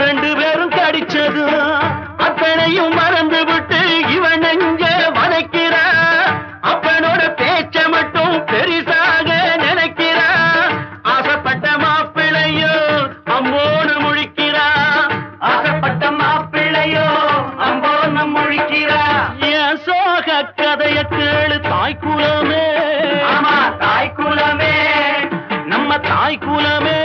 ரெண்டு பேரும் கடிச்சது. அத்தனையும் மறந்து விட்டு இவன் நெஞ்ச வதைக்கிறா? அப்பனோட பேச்ச மட்டும் பெரிசாக நினைக்கிறா. ஆசைப்பட்ட மாப்பிள்ளையோ அம்போடு முழிக்கிறா. ஆசைப்பட்ட மாப்பிள்ளையோ அம்போன முழிக்கிறா. என் சோக கதைய கேளு தாய்க்குலமே ஆமா தாய்க்குலமே நம்ம தாய்க்குலமே